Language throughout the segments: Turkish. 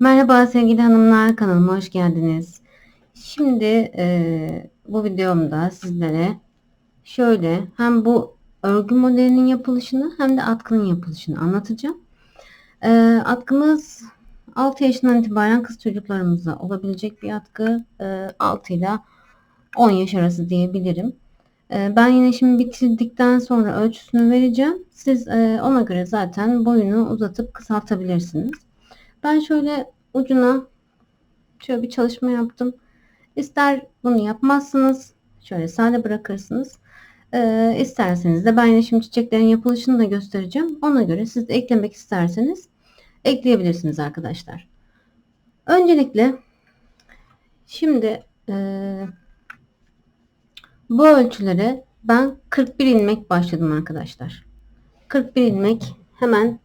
Merhaba sevgili hanımlar kanalıma hoş geldiniz. Şimdi e, bu videomda sizlere şöyle hem bu örgü modelinin yapılışını hem de atkının yapılışını anlatacağım. E, atkımız 6 yaşından itibaren kız çocuklarımıza olabilecek bir atkı. E, 6 ile 10 yaş arası diyebilirim. E, ben yine şimdi bitirdikten sonra ölçüsünü vereceğim. Siz e, ona göre zaten boyunu uzatıp kısaltabilirsiniz. Ben şöyle ucuna şöyle bir çalışma yaptım. İster bunu yapmazsınız. Şöyle sade bırakırsınız. Ee, isterseniz de ben yine şimdi çiçeklerin yapılışını da göstereceğim. Ona göre siz de eklemek isterseniz ekleyebilirsiniz arkadaşlar. Öncelikle şimdi e, bu ölçülere ben 41 ilmek başladım arkadaşlar. 41 ilmek hemen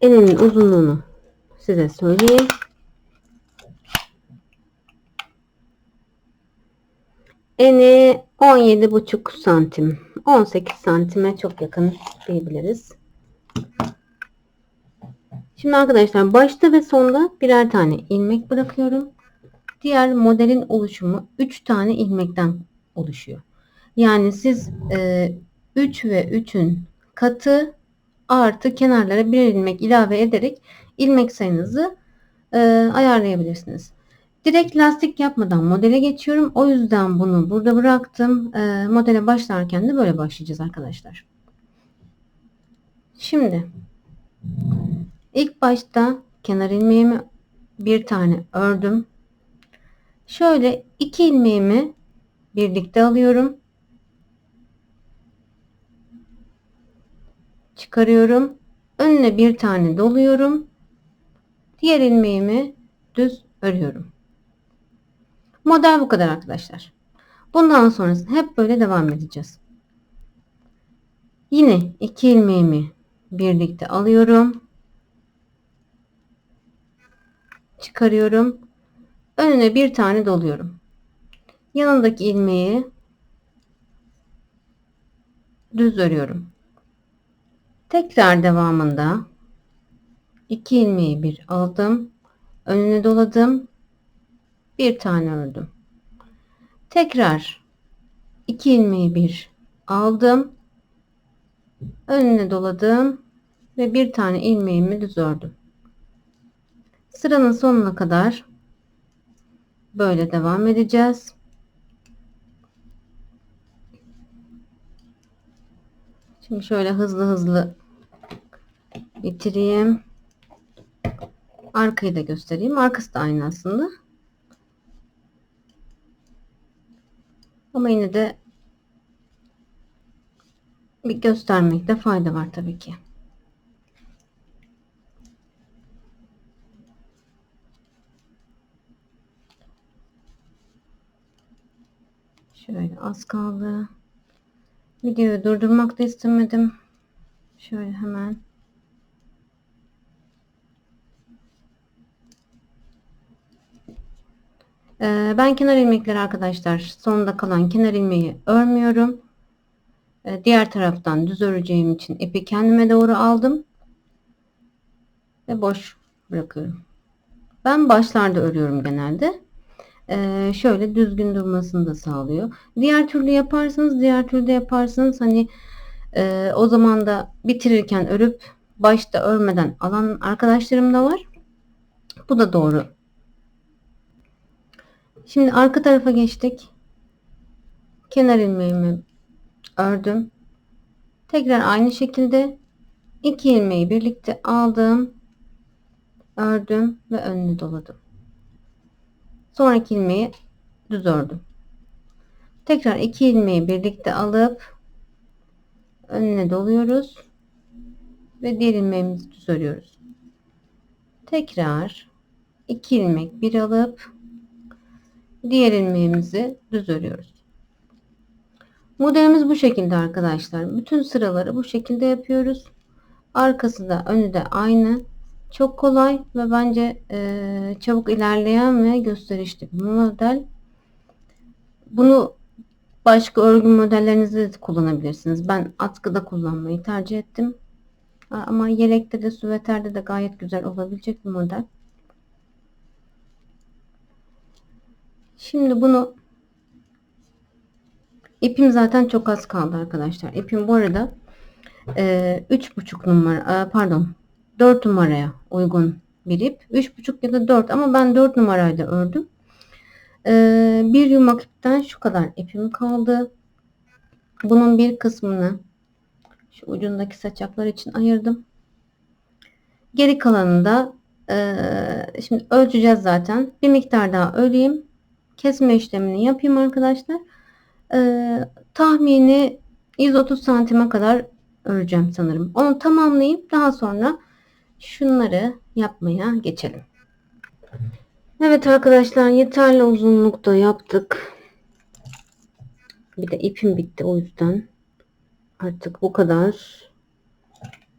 elinin uzunluğunu size söyleyeyim. Eni 17,5 santim. 18 santime çok yakın diyebiliriz. Şimdi arkadaşlar başta ve sonda birer tane ilmek bırakıyorum. Diğer modelin oluşumu 3 tane ilmekten oluşuyor. Yani siz e, 3 ve 3'ün katı artı kenarlara bir ilmek ilave ederek ilmek sayınızı e, ayarlayabilirsiniz. Direkt lastik yapmadan modele geçiyorum. O yüzden bunu burada bıraktım. E, modele başlarken de böyle başlayacağız arkadaşlar. Şimdi ilk başta kenar ilmeğimi bir tane ördüm. Şöyle iki ilmeğimi birlikte alıyorum. Çıkarıyorum. Önüne bir tane doluyorum. Diğer ilmeğimi düz örüyorum. Model bu kadar arkadaşlar. Bundan sonrasında hep böyle devam edeceğiz. Yine iki ilmeğimi birlikte alıyorum. Çıkarıyorum. Önüne bir tane doluyorum. Yanındaki ilmeği düz örüyorum. Tekrar devamında 2 ilmeği bir aldım. Önüne doladım. Bir tane ördüm. Tekrar 2 ilmeği bir aldım. Önüne doladım ve bir tane ilmeğimi düz ördüm. Sıranın sonuna kadar böyle devam edeceğiz. Şimdi şöyle hızlı hızlı bitireyim. Arkayı da göstereyim. Arkası da aynı aslında. Ama yine de bir göstermekte fayda var tabii ki. Şöyle az kaldı. Videoyu durdurmak da istemedim. Şöyle hemen Ee, ben kenar ilmekleri arkadaşlar sonunda kalan kenar ilmeği örmüyorum. Ee, diğer taraftan düz öreceğim için ipi kendime doğru aldım. Ve boş bırakıyorum. Ben başlarda örüyorum genelde. Ee, şöyle düzgün durmasını da sağlıyor. Diğer türlü yaparsanız diğer türlü yaparsanız hani e, o zaman da bitirirken örüp başta örmeden alan arkadaşlarım da var. Bu da doğru Şimdi arka tarafa geçtik. Kenar ilmeğimi ördüm. Tekrar aynı şekilde iki ilmeği birlikte aldım. Ördüm ve önünü doladım. Sonraki ilmeği düz ördüm. Tekrar iki ilmeği birlikte alıp önüne doluyoruz ve diğer ilmeğimizi düz örüyoruz. Tekrar iki ilmek bir alıp diğer ilmeğimizi düz örüyoruz. Modelimiz bu şekilde arkadaşlar. Bütün sıraları bu şekilde yapıyoruz. Arkası da önü de aynı. Çok kolay ve bence e, çabuk ilerleyen ve gösterişli bir model. Bunu başka örgü modellerinizde de kullanabilirsiniz. Ben atkıda kullanmayı tercih ettim. Ama yelekte de süveterde de gayet güzel olabilecek bir model. Şimdi bunu ipim zaten çok az kaldı arkadaşlar. İpim bu arada e, üç buçuk numara e, pardon 4 numaraya uygun bir ip. Üç buçuk ya da 4 ama ben 4 numarayla ördüm. E, bir yumak ipten şu kadar ipim kaldı. Bunun bir kısmını şu ucundaki saçaklar için ayırdım. Geri kalanını da e, şimdi ölçeceğiz zaten. Bir miktar daha öreyim. Kesme işlemini yapayım arkadaşlar. E, tahmini 130 santime kadar öreceğim sanırım. Onu tamamlayıp daha sonra şunları yapmaya geçelim. Evet arkadaşlar yeterli uzunlukta yaptık. Bir de ipim bitti o yüzden. Artık bu kadar.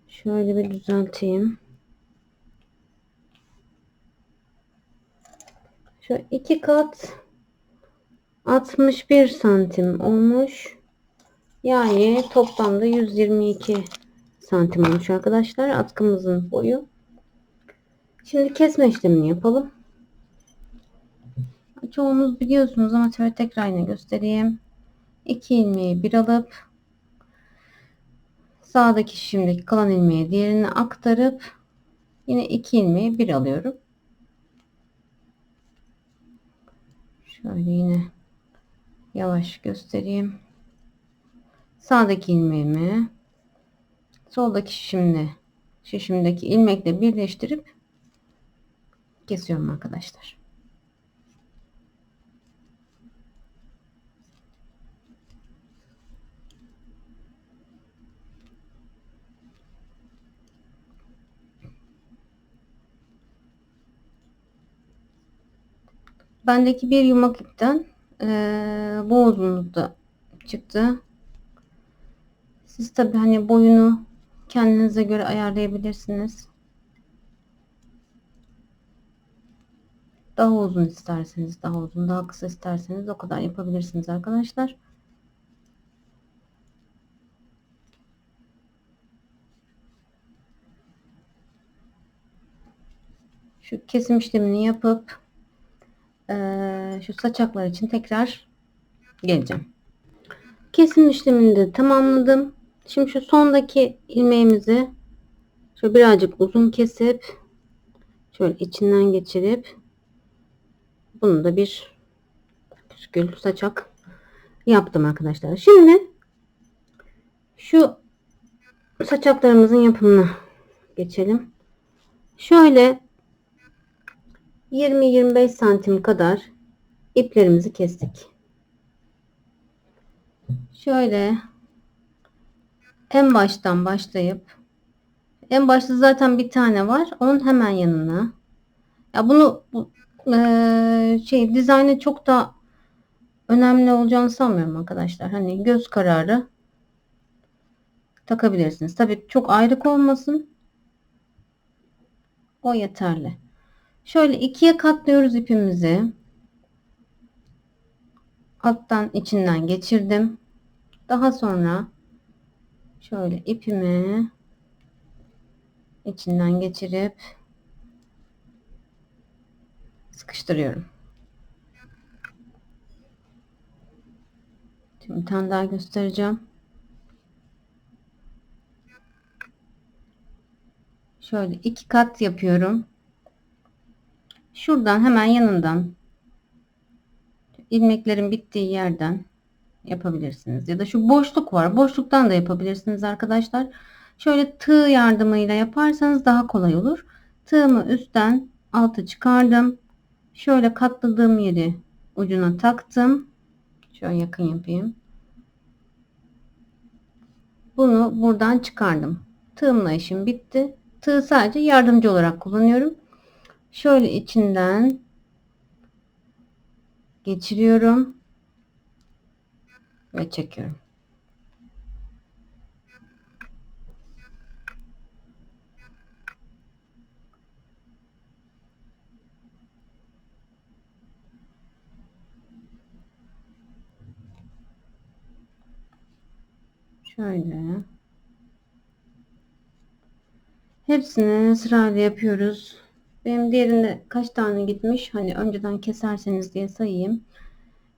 Şöyle bir düzelteyim. Şu iki kat 61 santim olmuş. Yani toplamda 122 santim olmuş arkadaşlar. Atkımızın boyu. Şimdi kesme işlemini yapalım. Çoğunuz biliyorsunuz ama şöyle tekrar yine göstereyim. 2 ilmeği bir alıp sağdaki şimdiki kalan ilmeği diğerine aktarıp yine 2 ilmeği bir alıyorum. Şöyle yine yavaş göstereyim. Sağdaki ilmeğimi soldaki şişimle şişimdeki ilmekle birleştirip kesiyorum arkadaşlar. Bendeki bir yumak ipten e, bu uzunlukta çıktı. Siz tabi hani boyunu kendinize göre ayarlayabilirsiniz. Daha uzun isterseniz daha uzun, daha kısa isterseniz o kadar yapabilirsiniz arkadaşlar. Şu kesim işlemini yapıp e, şu saçaklar için tekrar geleceğim. Kesim işlemini de tamamladım. Şimdi şu sondaki ilmeğimizi şöyle birazcık uzun kesip şöyle içinden geçirip bunu da bir püskül saçak yaptım arkadaşlar. Şimdi şu saçaklarımızın yapımına geçelim. Şöyle 20-25 santim kadar iplerimizi kestik. Şöyle en baştan başlayıp en başta zaten bir tane var. Onun hemen yanına. Ya bunu bu, e, şey dizaynı çok da önemli olacağını sanmıyorum arkadaşlar. Hani göz kararı takabilirsiniz. Tabii çok ayrık olmasın. O yeterli. Şöyle ikiye katlıyoruz ipimizi. Alttan içinden geçirdim. Daha sonra şöyle ipimi içinden geçirip sıkıştırıyorum. Şimdi bir tane daha göstereceğim. Şöyle iki kat yapıyorum. Şuradan hemen yanından ilmeklerin bittiği yerden yapabilirsiniz. Ya da şu boşluk var. Boşluktan da yapabilirsiniz arkadaşlar. Şöyle tığ yardımıyla yaparsanız daha kolay olur. Tığımı üstten alta çıkardım. Şöyle katladığım yeri ucuna taktım. Şöyle yakın yapayım. Bunu buradan çıkardım. Tığımla işim bitti. Tığ sadece yardımcı olarak kullanıyorum. Şöyle içinden geçiriyorum ve çekiyorum. Şöyle. Hepsini sırayla yapıyoruz. Benim diğerinde kaç tane gitmiş? Hani önceden keserseniz diye sayayım.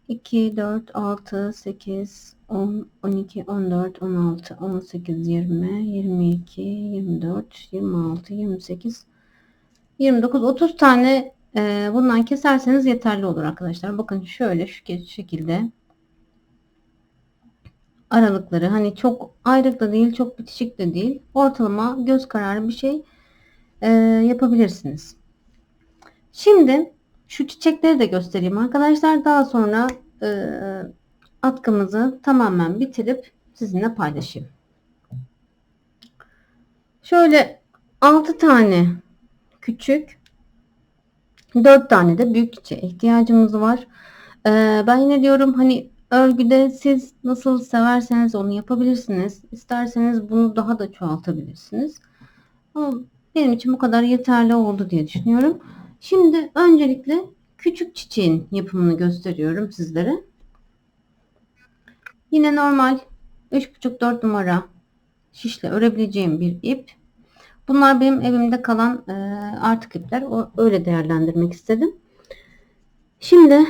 2, 4, 6, 8, 10, 12, 14, 16, 18, 20, 22, 24, 26, 28, 29, 30 tane e, bundan keserseniz yeterli olur arkadaşlar. Bakın şöyle şu şekilde aralıkları hani çok ayrık da değil çok bitişik de değil ortalama göz kararı bir şey e, yapabilirsiniz. Şimdi şu çiçekleri de göstereyim arkadaşlar. Daha sonra e, atkımızı tamamen bitirip sizinle paylaşayım. Şöyle 6 tane küçük 4 tane de büyük çiçeğe ihtiyacımız var. Ee, ben yine diyorum hani örgüde siz nasıl severseniz onu yapabilirsiniz. İsterseniz bunu daha da çoğaltabilirsiniz. Ama benim için bu kadar yeterli oldu diye düşünüyorum. Şimdi öncelikle küçük çiçeğin yapımını gösteriyorum sizlere. Yine normal 3,5-4 numara şişle örebileceğim bir ip. Bunlar benim evimde kalan e, artık ipler. O, öyle değerlendirmek istedim. Şimdi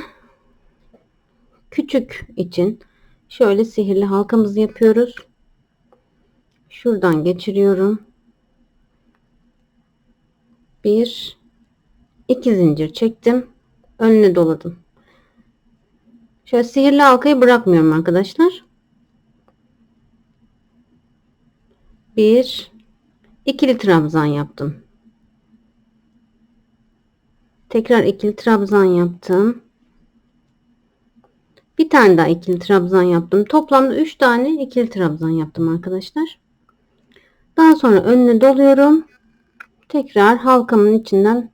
küçük için şöyle sihirli halkamızı yapıyoruz. Şuradan geçiriyorum. Bir, iki zincir çektim. Önüne doladım. Şöyle sihirli halkayı bırakmıyorum arkadaşlar. Bir, ikili trabzan yaptım. Tekrar ikili trabzan yaptım. Bir tane daha ikili trabzan yaptım. Toplamda 3 tane ikili trabzan yaptım arkadaşlar. Daha sonra önüne doluyorum. Tekrar halkamın içinden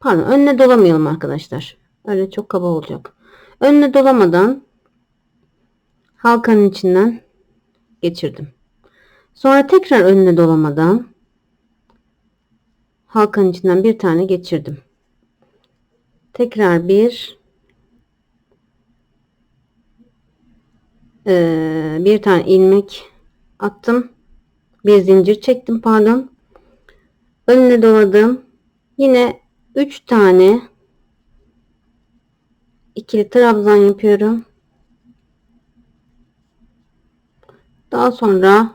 pardon önüne dolamayalım arkadaşlar. Öyle çok kaba olacak. Önüne dolamadan halkanın içinden geçirdim. Sonra tekrar önüne dolamadan halkanın içinden bir tane geçirdim. Tekrar bir bir tane ilmek attım. Bir zincir çektim pardon. Önüne doladım. Yine 3 tane ikili trabzan yapıyorum. Daha sonra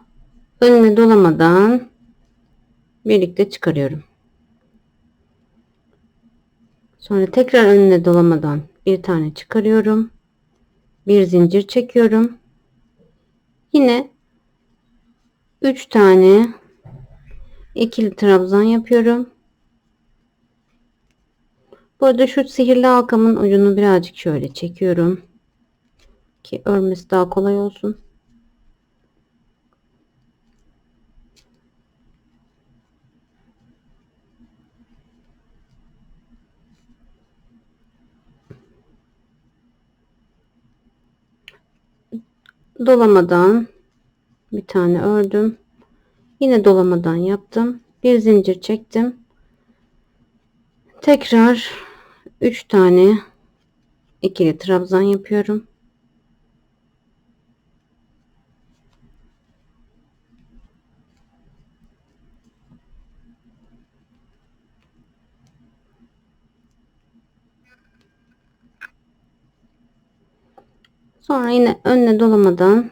önüne dolamadan birlikte çıkarıyorum. Sonra tekrar önüne dolamadan bir tane çıkarıyorum. Bir zincir çekiyorum. Yine 3 tane ikili trabzan yapıyorum. Bu arada şu sihirli halkamın ucunu birazcık şöyle çekiyorum. Ki örmesi daha kolay olsun. dolamadan bir tane ördüm. Yine dolamadan yaptım. Bir zincir çektim. Tekrar 3 tane ikili trabzan yapıyorum. Sonra yine önüne dolamadan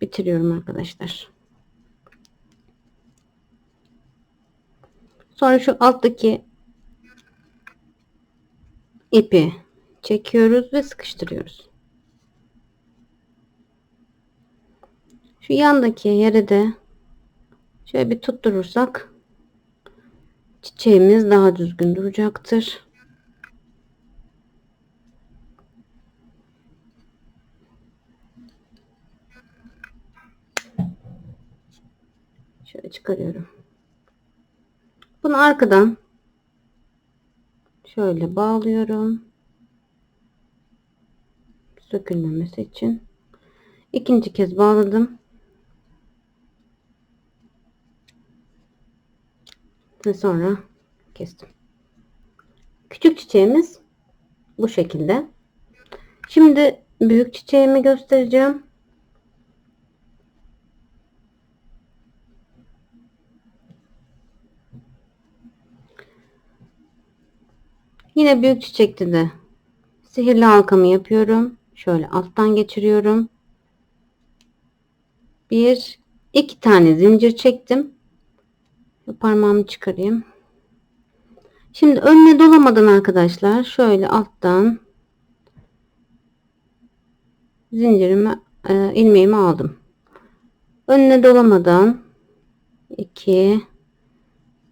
bitiriyorum arkadaşlar. Sonra şu alttaki ipi çekiyoruz ve sıkıştırıyoruz. Şu yandaki yere de şöyle bir tutturursak çiçeğimiz daha düzgün duracaktır. Şöyle çıkarıyorum. Bunu arkadan şöyle bağlıyorum. Sökülmemesi için. İkinci kez bağladım. Ve sonra kestim. Küçük çiçeğimiz bu şekilde. Şimdi büyük çiçeğimi göstereceğim. Yine büyük çiçekte de sihirli halkamı yapıyorum. Şöyle alttan geçiriyorum. Bir, iki tane zincir çektim. Parmağımı çıkarayım. Şimdi önüne dolamadan arkadaşlar şöyle alttan zincirimi e, ilmeğimi aldım. Önüne dolamadan 2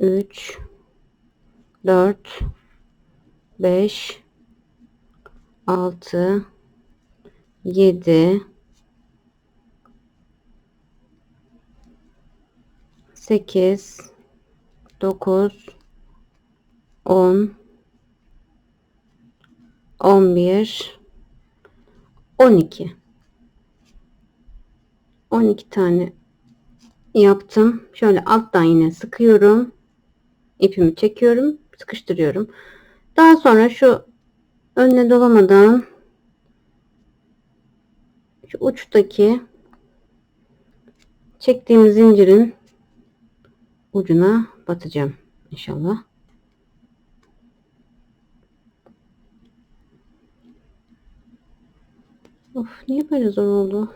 3 4 5 6 7 8 9 10 11 12 12 tane yaptım. Şöyle alttan yine sıkıyorum. ipimi çekiyorum. Sıkıştırıyorum. Daha sonra şu önüne dolamadan şu uçtaki çektiğim zincirin ucuna batacağım inşallah. Of niye böyle zor oldu?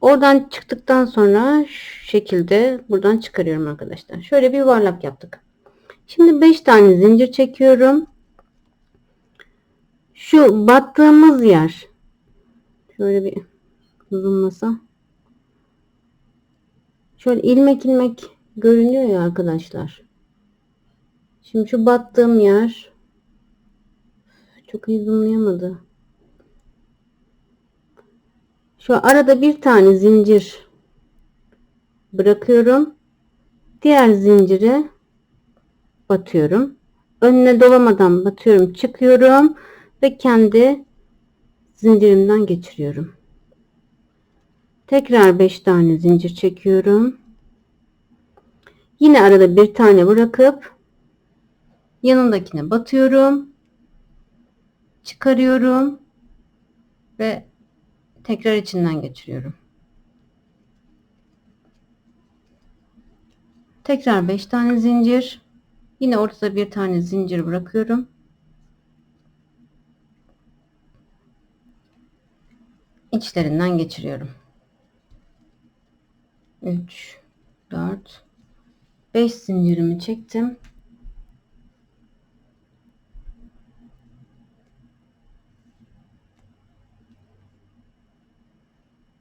Oradan çıktıktan sonra şu şekilde buradan çıkarıyorum arkadaşlar. Şöyle bir yuvarlak yaptık. Şimdi 5 tane zincir çekiyorum. Şu battığımız yer şöyle bir zoomlasa şöyle ilmek ilmek görünüyor ya arkadaşlar. Şimdi şu battığım yer çok iyi zoomlayamadı. Şu arada bir tane zincir bırakıyorum. Diğer zinciri batıyorum. Önüne dolamadan batıyorum, çıkıyorum ve kendi zincirimden geçiriyorum. Tekrar 5 tane zincir çekiyorum. Yine arada bir tane bırakıp yanındakine batıyorum. Çıkarıyorum ve tekrar içinden geçiriyorum. Tekrar 5 tane zincir. Yine ortada bir tane zincir bırakıyorum. İçlerinden geçiriyorum. 3 4 5 zincirimi çektim.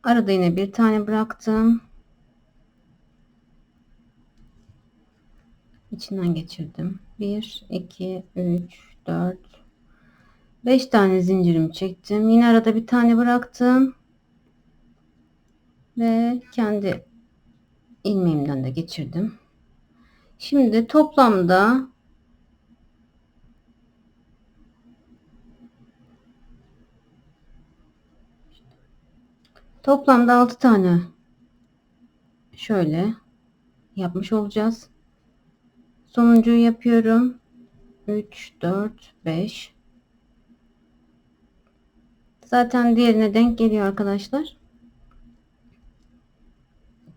Arada yine bir tane bıraktım. İçinden geçirdim. 1, 2, 3, 4, 5 tane zincirimi çektim. Yine arada bir tane bıraktım. Ve kendi ilmeğimden de geçirdim. Şimdi toplamda Toplamda 6 tane şöyle yapmış olacağız. Sonuncuyu yapıyorum. 3, 4, 5. Zaten diğerine denk geliyor arkadaşlar.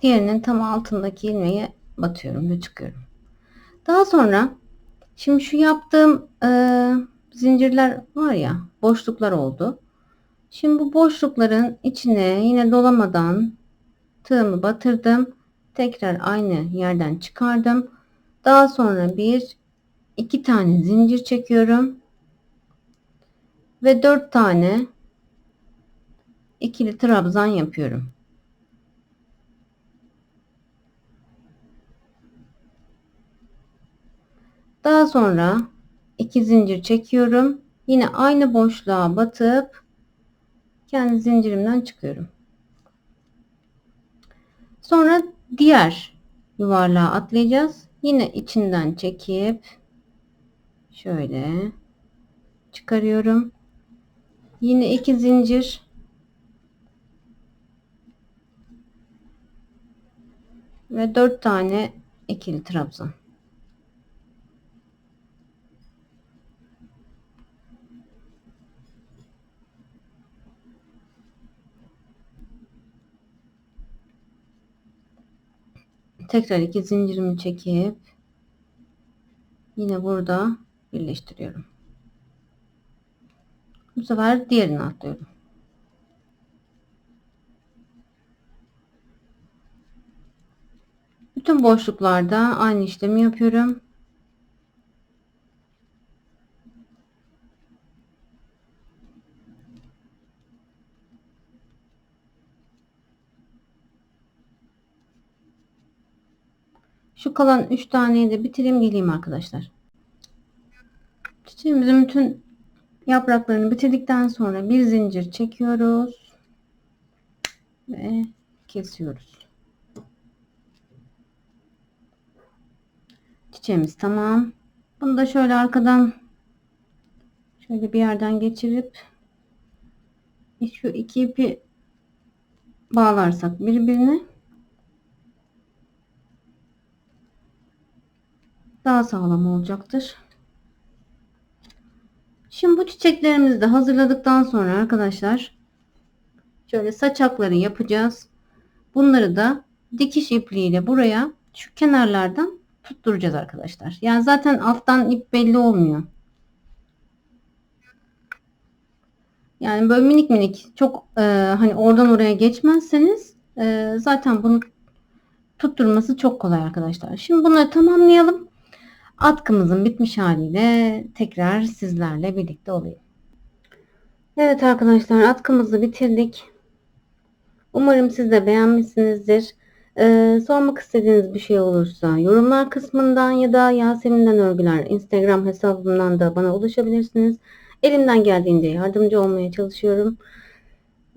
Diğerinin tam altındaki ilmeğe batıyorum ve çıkıyorum. Daha sonra şimdi şu yaptığım e, zincirler var ya boşluklar oldu. Şimdi bu boşlukların içine yine dolamadan tığımı batırdım. Tekrar aynı yerden çıkardım. Daha sonra bir iki tane zincir çekiyorum. Ve dört tane ikili trabzan yapıyorum. Daha sonra iki zincir çekiyorum. Yine aynı boşluğa batıp kendi zincirimden çıkıyorum. Sonra diğer yuvarlığa atlayacağız. Yine içinden çekip şöyle çıkarıyorum. Yine iki zincir ve dört tane ikili trabzan. Tekrar iki zincirimi çekip yine burada birleştiriyorum. Bu sefer diğerini atlıyorum. Bütün boşluklarda aynı işlemi yapıyorum. Şu kalan 3 taneyi de bitireyim geleyim arkadaşlar. Çiçeğimizin bütün yapraklarını bitirdikten sonra bir zincir çekiyoruz ve kesiyoruz. Çiçeğimiz tamam. Bunu da şöyle arkadan şöyle bir yerden geçirip şu iki ipi bağlarsak birbirine daha sağlam olacaktır. Şimdi bu çiçeklerimizi de hazırladıktan sonra arkadaşlar şöyle saçakları yapacağız. Bunları da dikiş ipliğiyle buraya şu kenarlardan tutturacağız arkadaşlar. Yani zaten alttan ip belli olmuyor. Yani böyle minik minik çok e, hani oradan oraya geçmezseniz e, zaten bunu tutturması çok kolay arkadaşlar. Şimdi bunları tamamlayalım. Atkımızın bitmiş haliyle tekrar sizlerle birlikte olayım. Evet arkadaşlar atkımızı bitirdik. Umarım siz de beğenmişsinizdir. Ee, sormak istediğiniz bir şey olursa yorumlar kısmından ya da Yasemin'den örgüler Instagram hesabımdan da bana ulaşabilirsiniz. Elimden geldiğince yardımcı olmaya çalışıyorum.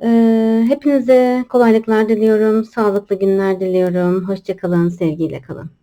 Ee, hepinize kolaylıklar diliyorum. Sağlıklı günler diliyorum. Hoşçakalın. Sevgiyle kalın.